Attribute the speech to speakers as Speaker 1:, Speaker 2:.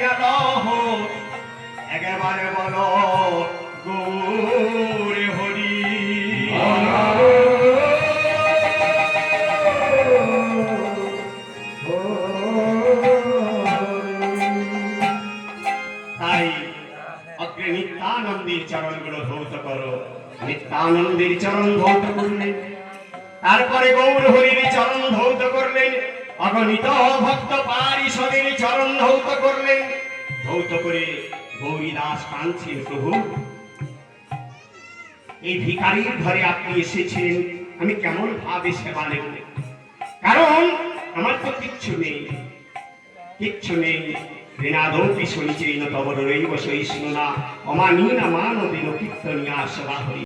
Speaker 1: দহ একেবারে বলো, গৌরে হরি। তাই অগ্রে নিত্যানন্দের চরণগুলো ধৌত করো। নিত্যানন্দের চরণ ধৌত করলেন তারপরে গৌর হরির চরণ ধৌত করলেন অগণিত ভক্ত পারিষদের চরণ ধৌত করলেন ধৌত করে গৌরী দাস কাঁদছেন, প্রভু। এই ঘরে আপনি এসেছেন, আমি কেমন ভাবে সেবা নেব? কারণ আমার তো কিচ্ছু নেই। কিচ্ছু নেই। ঋণাদৌপি শুনিচেন তবর রৈব সহিষ্ণুনা। অমানীনা মানদিন কীর্তনিয়া সদা হরি